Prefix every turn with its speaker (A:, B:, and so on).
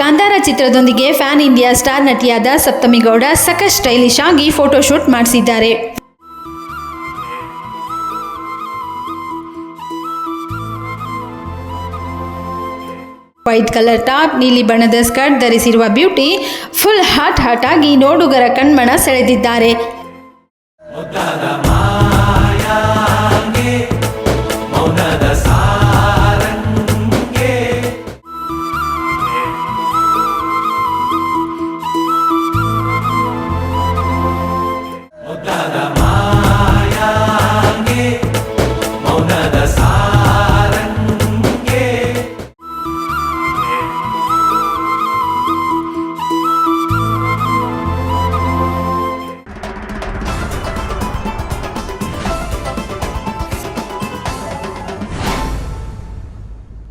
A: ಕಾಂತಾರ ಚಿತ್ರದೊಂದಿಗೆ pan India star ನಟಿಯಾದ ಸಪ್ತಮಿ ಗೌಡ ಸಖತ್ ಸ್ಟೈಲಿಶ್ ಆಗಿ ಫೋಟೋಶೂಟ್ ಮಾಡಿಸಿದ್ದಾರೆ. ವೈಟ್ ಕಲರ್ ಟಾಪ್ ನೀಲಿ ಬಣ್ಣದ ಸ್ಕರ್ಟ್ ಧರಿಸಿರುವ ಬ್ಯೂಟಿ ಫುಲ್ ಹಾಟ್ ಹಾಟ್ ಆಗಿ ನೋಡುಗರ ಕಣ್ಮನ ಸೆಳೆದಿದ್ದಾರೆ. మౌనద సా